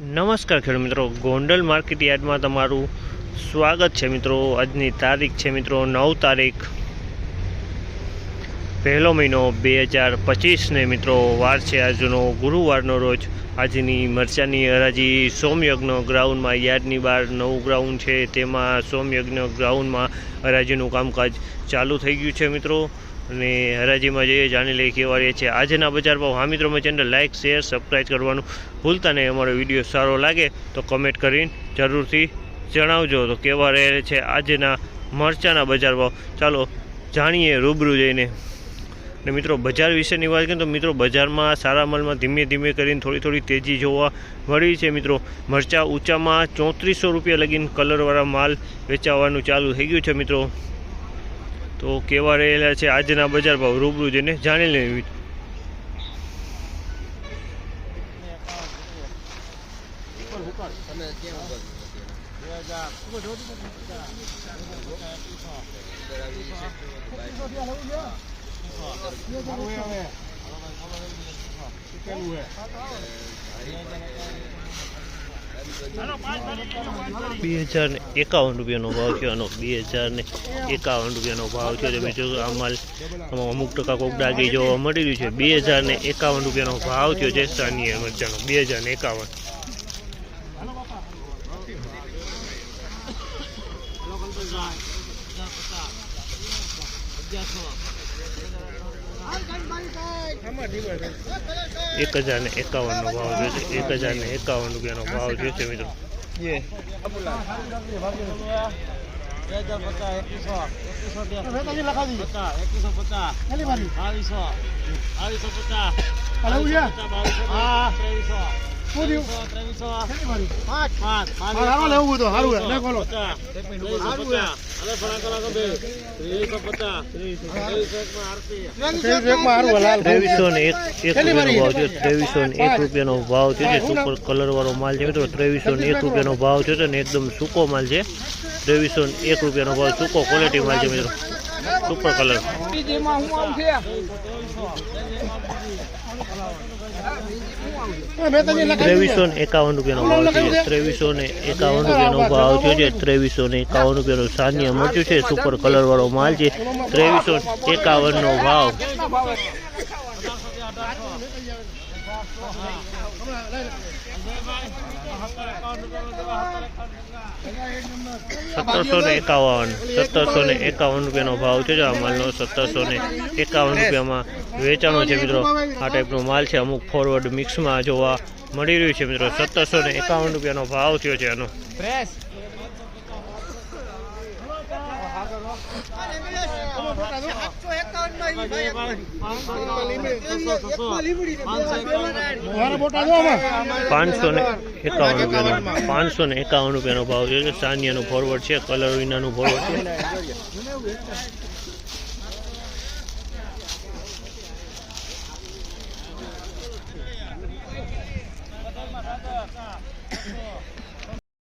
નમસ્કાર ખેડૂત મિત્રો. ગોંડલ માર્કેટ યાર્ડમાં તમારું સ્વાગત છે મિત્રો. આજની તારીખ છે મિત્રો નવ તારીખ. પહેલો મહિનો બે હજાર પચીસને મિત્રો વાર છે આજનો. ગુરુવારનો રોજ આજની મરચાની હરાજી સોમયજ્ઞ ગ્રાઉન્ડમાં યાર્ડની બહાર નવું ગ્રાઉન્ડ છે. તેમાં સોમયજ્ઞ ગ્રાઉન્ડમાં હરાજીનું કામકાજ ચાલુ થઈ ગયું છે મિત્રો. અને હરાજીમાં જઈએ જાણી લઈએ કેવા રહે છે આજના બજાર ભાવ. હા મિત્રો ચેનલ લાઇક શેર સબસ્ક્રાઈબ કરવાનું ભૂલતા નહીં. અમારો વીડિયો સારો લાગે તો કમેન્ટ કરીને જરૂરથી જણાવજો. તો કેવા રહે છે આજના મરચાના બજાર ભાવ? ચાલો, જાણીએ રૂબરૂ જઈને. ને મિત્રો, બજાર વિશેની વાત કરીએ તો મિત્રો, બજારમાં સારા માલમાં ધીમે ધીમે કરીને થોડી થોડી તેજી જોવા મળી છે મિત્રો. મરચાં ઊંચામાં ચોત્રીસો રૂપિયા લગીને કલરવાળા માલ વેચાવાનું ચાલુ થઈ ગયું છે મિત્રો. તો કેવા રહેલા છે આજના બજાર ભાવ રૂબરૂ જઈને જાણી લેવી. બે હજાર ને એકાવન રૂપિયાનો ભાવ છે આનો બે હજાર ને એકાવન રૂપિયાનો ભાવ છે તમે જો આ માલ અમુક ટકા કોક ડાગી જોવા મળી રહ્યું છે. બે હજાર ને એકાવન રૂપિયાનો ભાવ થયો છે સ્થાનીય મરચાનો. બે હજાર ને એકાવન. એક હજાર ને એકાવનનો ભાવ થયો છે એક હજાર ને એકાવન રૂપિયાનો ભાવ થયો છે? મિત્રો ત્રેવીસો ને એક એક રૂપિયાનો ભાવ છે? ત્રેવીસો ને એક રૂપિયાનો ભાવ છે. જે સુપર કલર વાળો માલ છે મિત્રો. ત્રેવીસો ને એક રૂપિયાનો ભાવ છે અને એકદમ સૂકો માલ છે. ત્રેવીસો ને એક રૂપિયાનો ભાવ સૂકો ક્વોલિટી માલ છે મિત્રો. સુપર કલર ત્રેવીસો ને એકાવન રૂપિયાનો ભાવ છે. ત્રેવીસો ને એકાવન રૂપિયાનો ભાવ છે ત્રેવીસો ને એકાવન રૂપિયાનો સાન્ય મરચું છે. સુપર કલર વાળો માલ છે. ત્રેવીસો એકાવન નો ભાવ. સત્તરસો ને એકાવન સત્તરસો ને એકાવન રૂપિયાનો ભાવ છે જો આ માલનો સત્તરસો ને એકાવન રૂપિયામાં વેચાણો છે મિત્રો. આ ટાઈપનો માલ છે અમુક ફોરવર્ડ મિક્સમાં જોવા મળી રહ્યું છે મિત્રો. સત્તરસો ને એકાવન રૂપિયાનો ભાવ થયો છે આનો. પાંચસો ને એકાવન રૂપિયાનો પાંચસો ને એકાવન રૂપિયાનો ભાવ છે. સાનિયાનું ફોરવર્ડ છે કલર વિનાનું ફોરવર્ડ છે.